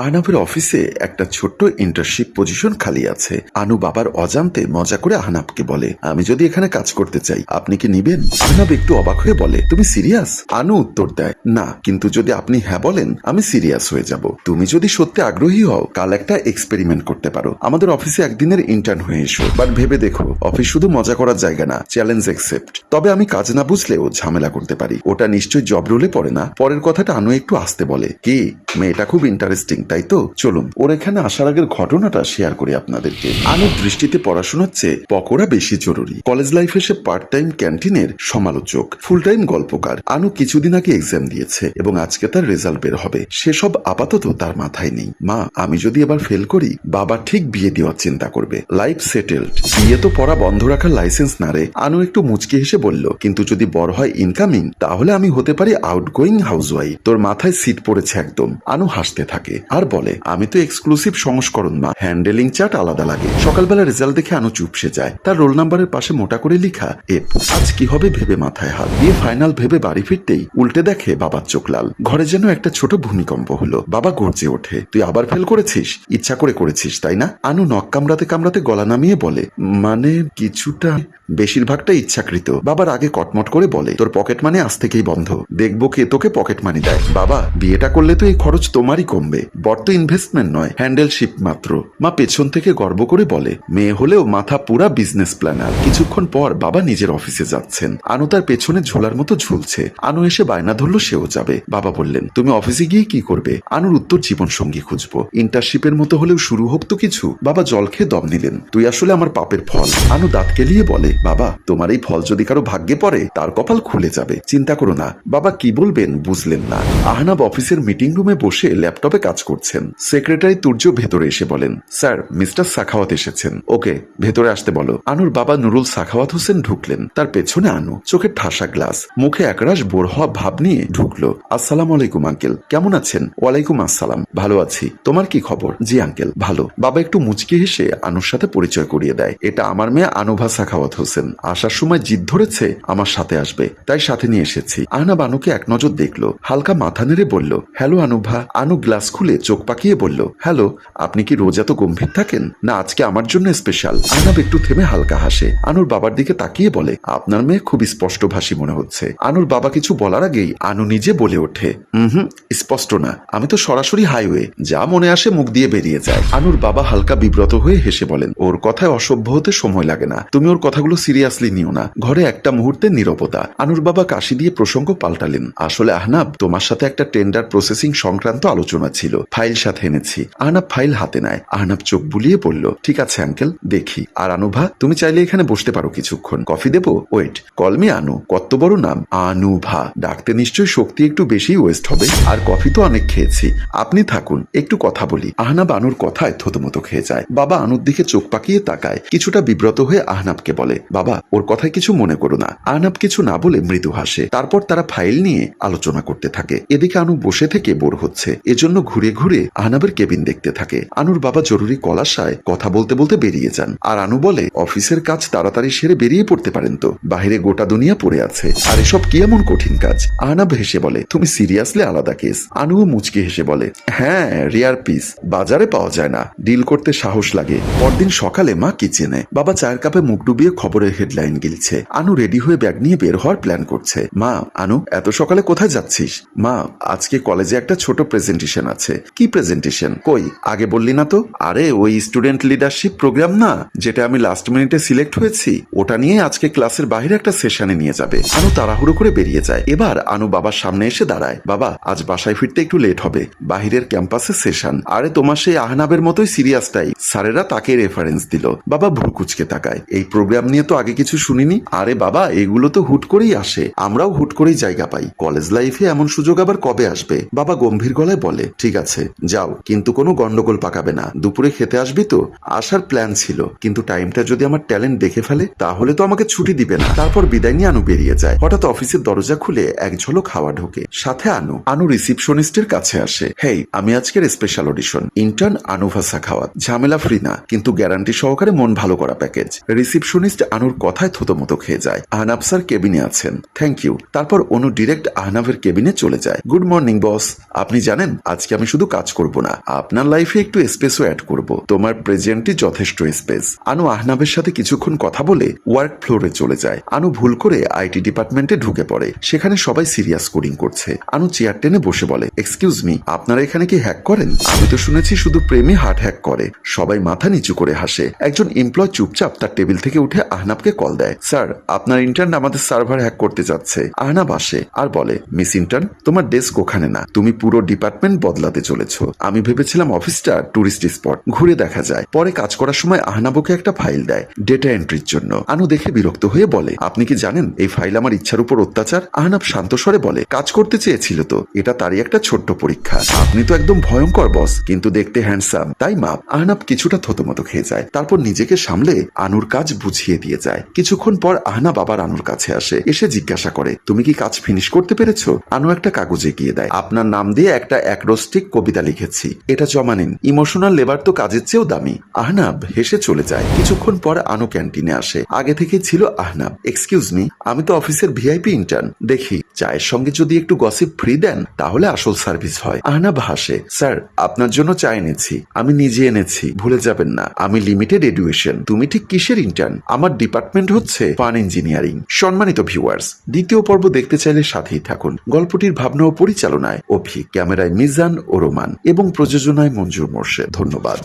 আহনাফের অফিসে একটা ছোট্ট ইন্টার্নশিপ পজিশন খালি আছে। আনু বাবার অজান্তে মজা করে আহনাবকে বলে, আমি যদি এখানে কাজ করতে চাই, আপনি কি নিবেন? আহনাব একটু অবাক হয়ে বলে, তুমি সিরিয়াস আনু উত্তর দেয়, না, কিন্তু যদি আপনি হ্যাঁ বলেন, আমি সিরিয়াস হয়ে যাব। তুমি যদি সত্যি আগ্রহী হও, কাল একটা এক্সপেরিমেন্ট করতে পারো। আমাদের অফিসে একদিনের ইন্টার্ন হয়ে এসো। বাট ভেবে দেখো, অফিস শুধু মজা করার জায়গা না চ্যালেঞ্জ একসেপ্ট তবে আমি কাজ না বুঝলেও ঝামেলা করতে পারি। ওটা নিশ্চয়ই জব রোলে পড়ে না? পরের কথাটা আনু একটু আসতে বলে, কি? মেয়েটা খুব ইন্টারেস্টিং তাই তো? চলুন, ওর এখানে আসার আগের ঘটনাটা শেয়ার করি আপনাদেরকে। আনুর দৃষ্টিতে পড়াশোনার চেয়ে পকোড়া বেশি জরুরি। কলেজ লাইফে সে পার্ট টাইম ক্যান্টিনের সমালোচক ফুল টাইম গল্পকার। আনু কিছুদিন আগে এক্সাম দিয়েছে এবং আজকে তার রেজাল্ট বের হবে। সেসব আপাতত তার মাথায় নেই। মা, আমি যদি এবার ফেল করি, বাবা ঠিক বিয়ে দেওয়ার চিন্তা করবে। লাইফ সেটেলড বিয়ে তো পড়া বন্ধ রাখার লাইসেন্স না রে। আনু একটু মুচকি হেসে বলল, কিন্তু যদি বড় হয় ইনকামিং তাহলে আমি হতে পারি আউটগোয়িং হাউসওয়াইফ তোর মাথায় সিট পড়েছে একদম। আনু হাসতে থাকে। আর বলে, আমি তো এক্সক্লুসিভ সংস্করণ মা হ্যান্ডেলিং চার্ট আলাদা লাগে। সকালবেলা রেজাল্ট দেখে আনু চুপসে যায়। তার রোল নাম্বারের পাশে মোটা করে লিখা, এফ, আজ কি হবে ভেবে মাথায় হাত? দিয়ে ফাইনাল ভেবে বাড়ি ফিরতেই উল্টে দেখে বাবার চোখ লাল। ঘরে যেন একটা ছোট ভূমিকম্প হলো। বাবা, গর্জে ওঠে। তুই আবার ফেল করেছিস? ইচ্ছা করে করেছিস, তাই না? আনু নখ কামড়াতে কামড়াতে গলা নামিয়ে বলে মানে কিছুটা বেশিরভাগটা ইচ্ছাকৃত। বাবার আগে কটমট করে বলে, তোর পকেট মানি আজ থেকেই বন্ধ। দেখব কে তোকে পকেট মানি দেয়। বাবা, বিয়েটা করলে তো এই খরচ তোমারই কমবে। বর তো ইনভেস্টমেন্ট নয় হ্যান্ডেলশিপ মাত্র। মা পেছন থেকে গর্ব করে বলে, মেয়ে হলেও মাথা পুরা বিজনেস প্ল্যানার কিছুক্ষণ পর বাবা নিজের অফিসে যাচ্ছেন। আনু তার পেছনে ঝোলার মতো ঝুলছে। আনু এসে বায়না ধরলো, সেও যাবে। বাবা বললেন, তুমি অফিসে গিয়ে কি করবে? আনুর উত্তর জীবন সঙ্গী খুঁজবো। ইন্টার্নশিপের মতো হলেও শুরু হোক তো কিছু। বাবা জল খেয়ে দম নিলেন, তুই আসলে আমার পাপের ফল। আনু দাঁত কেলিয়ে বলে, বাবা, তোমার এই ফল যদি কারও ভাগ্যে পড়ে, তার কপাল খুলে যাবে। চিন্তা করো না। বাবা কি বলবেন বুঝলেন না। আহনাব অফিসের মিটিং রুমে বসে ল্যাপটপে কাজ করছেন। সেক্রেটারি তুর্য ভেতরে এসে বলেন, স্যার, মিস্টার সাখাওয়াত এসেছেন। ওকে, ভেতরে আসতে বলো। আনুর বাবা নুরুল সাখাওয়াত হোসেন ঢুকলেন। তার পেছনে আনু চোখে ঠাসা গ্লাস, মুখে একরাশ বোর হওয়া ভাব নিয়ে ঢুকলো। আসসালাম আলাইকুম, আঙ্কেল। কেমন আছেন? ওয়ালাইকুম আসসালাম। ভালো আছি। তোমার কি খবর? জি, আঙ্কেল, ভালো। বাবা একটু মুচকি হেসে আনুর সাথে পরিচয় করিয়ে দেয়। এটা আমার মেয়ে আনুভা সাখাওয়াত হোসেন। আসার সময় জিদ ধরেছে, আমার সাথে আসবে। তাই সাথে নিয়ে এসেছি। আহনাব আনুকে এক নজর দেখল, হালকা মাথা নেড়ে বলল, হ্যালো আনুভা। আনু গ্লাস খুলে চোখ পাকিয়ে বলল, হ্যালো, আপনি কি রোজ এত গম্ভীর থাকেন? না, আজকে আমার জন্য স্পেশাল আহনাব একটু থেমে হালকা হাসে। আনুর বাবার দিকে তাকিয়ে বলে, আপনার মেয়ে খুবই স্পষ্ট ভাষী মনে হচ্ছে। আনুর বাবা কিছু বলার আগেই আনু নিজে বলে ওঠে হুম, স্পষ্ট না। আমি তো সরাসরি হাইওয়ে যা মনে আসে মুখ দিয়ে বেরিয়ে যায়। আনুর বাবা হালকা বিব্রত হয়ে হেসে বলেন, ওর কথায় অসভ্য হতে সময় লাগে না। তুমি ওর কথাগুলো সিরিয়াসলি নিও না। ঘরে একটা মুহূর্তে নীরবতা। আনুর বাবা কাশি দিয়ে প্রসঙ্গ পাল্টালেন, আসলে আহনাব, তোমার সাথে একটা টেন্ডার প্রসেসিং সংক্রান্ত আলোচনা ছিল। ফাইল সাথে এনেছি। আহনাব ফাইল হাতে নেয়। আহনাব চোখ বুলিয়ে বলল, ঠিক আছে আঙ্কেল দেখি। আর আনুভা, তুমি চাইলে এখানে বসতে পারো কিছুক্ষণ। কফি দেবো? ওয়েট কলমি আনু। কত বড় নাম? আনুভা, ডাকতে নিশ্চয়ই শক্তি একটু বেশি ওয়েস্ট হবে। আর কফি তো অনেক খেয়েছি। আপনি থাকুন, একটু কথা বলি। আহনাব আনুর কথায় থতমতো খেয়ে যায়। বাবা আনুর দিকে চোখ পাকিয়ে তাকায়। কিছুটা বিব্রত হয়ে আহনাবকে বলে, বাবা, ওর কথায় কিছু মনে করো না। আহনাব কিছু না বলে মৃদু হাসে। তারপর তারা ফাইল নিয়ে আলোচনা করতে থাকে। এদিকে আনু বসে থেকে বোর হচ্ছে। এজন্য ঘুরে ঘুরে আহনাবের কেবিন দেখতে থাকে। আনুর বাবা জরুরি কল আসায় কথা বলতে বলতে বেরিয়ে যান। আর আনু বলে, অফিসের কাজ তাড়াতাড়ি সেরে বেরিয়ে পড়তে পারেন তো। বাহিরে গোটা দুনিয়া পড়ে আছে। আর এসব কি এমন কঠিন কাজ? আহনাব হেসে বলে, তুমি সিরিয়াসলি আলাদা কেস। আনুও মুচকি হেসে বলে হ্যাঁ রেয়ার পিস। বাজারে পাওয়া যায় না। ডিল করতে সাহস লাগে। পরদিন সকালে মা কিচেনে। বাবা চায়ের কাপে মুখ ডুবিয়ে খবরের হেডলাইন গিলছে। আনু রেডি হয়ে ব্যাগ নিয়ে বের হওয়ার প্ল্যান করছে। মা, আনু, এত সকালে কোথায় যাচ্ছিস? মা, আজকে কলেজে একটা ছোট প্রেজেন্টেশন আছে। কি প্রেজেন্টেশন কই? আগে বললি না তো? আরে, ওই স্টুডেন্ট লিডারশিপ প্রোগ্রাম না, যেটা আমি লাস্ট মিনিটে সিলেক্ট হয়েছি, ওটা নিয়ে আজকে ক্লাসের বাইরে একটা সেশনে নিয়ে যাবে। আনু তাড়াহুড়ো করে বেরিয়ে যায়। এবার আনু বাবার সামনে এসে দাঁড়ায়। বাবা, আজ বাসায় ফিরতে একটু লেট হবে। বাহিরের ক্যাম্পাসে সেশন আরে, তোমার সেই আহনাবের মতোই সিরিয়াসটাই স্যারেরা তাকে রেফারেন্স দিল। বাবা ভুরকুচকে তাকায়। এই প্রোগ্রাম নিয়ে তো আগে কিছু শুনিনি। আরে বাবা, এগুলো তো হুট করেই আসে। আমরাও হুট করেই জায়গা পাই। কলেজ লাইফে এমন সুযোগ আবার কবে আসবে? বাবা গম্ভীর গলায় বলে, ঠিক আছে যাও। কিন্তু কোনো গন্ডগোল পাকাবে না। দুপুরে খেতে আসবি তো? আসার প্ল্যান ছিল। কিন্তু টাইমটা যদি আমার ট্যালেন্ট দেখে ফেলে, তাহলে তো আমাকে ছুটি দিবে না। তারপর বিদায় নিয়ে আনু বেরিয়ে যায়। হঠাৎ অফিসের দরজা খুলে এক ঝলক হাওয়া ঢোকে। সাথে আনু। আনু রিসিপশনিস্টের কাছে আসে। হেই, আমি আজকের স্পেশাল অডিশন ইন্টার্ন আনুভাসা খাওয়াত। ঝামেলা ফ্রি না, কিন্তু গ্যারান্টি সহকারে মন ভালো করা প্যাকেজ রিসিপশনিস্ট আনুর কথায় থতমতো খেয়ে যায়। আহনাব স্যার কেবিনে আছেন। থ্যাংক ইউ তারপর অনু ডিরেক্ট আহনাবের কেবিনে চলে যায়। গুড মর্নিং বস আপনি জানেন, আজকে আমি শুধু শুধু কাজ করব না, আপনার লাইফে একটু স্পেসও অ্যাড করব। তোমার প্রেজেন্টই যথেষ্ট স্পেস আনু আহনাবের সাথে কিছুক্ষণ কথা বলে ওয়ার্ক ফ্লোরে চলে যায়। আনু ভুল করে আইটি ডিপার্টমেন্টে ঢুকে পড়ে। সেখানে সবাই সিরিয়াস কোডিং করছে। আনু চেয়ার টেনে বসে বলে এক্সকিউজ মি আপনারা এখানে কি হ্যাক করেন? আমি তো শুনেছি শুধু প্রেমী হার্ট হ্যাক করে। সবাই মাথা নিচু করে হাসে। একজন এমপ্লয় চুপচাপ তার টেবিল থেকে উঠে আহনাবকে কল দেয় স্যার আপনার ইন্টার্ন আমাদের সার্ভার হ্যাক করতে যাচ্ছে। আহনাব আসে আর বলে মিস ইন্টার্ন তোমার ডেস্ক ওখানে না। তুমি পুরো ডিপার্টমেন্ট বদলাতে চলেছ। আমি ভেবেছিলাম অফিসটা টুরিস্ট স্পট ঘুরে দেখা যায়। পরে কাজ করার সময় আহনাবকে একটা ফাইল দেয় ডেটা এন্ট্রির জন্য। আনু দেখে বিরক্ত হয়ে বলে, আপনি কি জানেন, এই ফাইল আমার ইচ্ছার উপর অত্যাচার? আহনাব শান্ত স্বরে বলে, কাজ করতে চেয়েছিল তো, এটা তারই একটা ছোট্ট পরীক্ষা। আপনি তো একদম ভয়ঙ্কর বস কিন্তু দেখতে হ্যান্ডসাম তাই মাপ আহনাব কিছুটা থতমত খেয়ে যায়, তারপর নিজেকে সামলে আনুর কাজ বুঝিয়ে দিয়ে যায়। কিছুক্ষণ পর আহনাব আবার আনুর কাছে আসে, এসে জিজ্ঞাসা করে, তুমি কি কাজ ফিনিশ করতে পেরেছ? আনু একটা কাগজে গিয়ে দেয়, আপনার নাম দিয়ে একটা অ্যাক্রোস্টিক কবিতা লিখেছি। এটা জমা নিন ইমোশনাল লেবার তো কাজের চেয়েও দামি। আহনাব হেসে চলে যায়। কিছুক্ষণ পর আনু ক্যান্টিনে আসে। আগে থেকে ছিল আহনাব। এক্সকিউজ মি আমি তো অফিসের ভিআইপি ইন্টার্ন দেখি, চায়ের সঙ্গে যদি একটু গসিপ ফ্রি দেন, তাহলে আসল সার্ভিস হয়। আহনাব হাসে স্যার আপনার জন্য চা এনেছি। আমি নিজে এনেছি। ভুলে যাবেন না। আমি লিমিটেড এডুকেশন তুমি ঠিক কিসের ইন্টার্ন আমার ডিপার্টমেন্ট হচ্ছে ফান ইঞ্জিনিয়ারিং সম্মানিত ভিউয়ার্স দ্বিতীয় পর্ব দেখতে চাইলে সাথেই থাকুন। গল্পটির ভাবনা ও পরিচালনায় অভি। ক্যামেরায় মিজান ও রোমান এবং প্রযোজনায় মঞ্জুর মোর্শেদ ধন্যবাদ।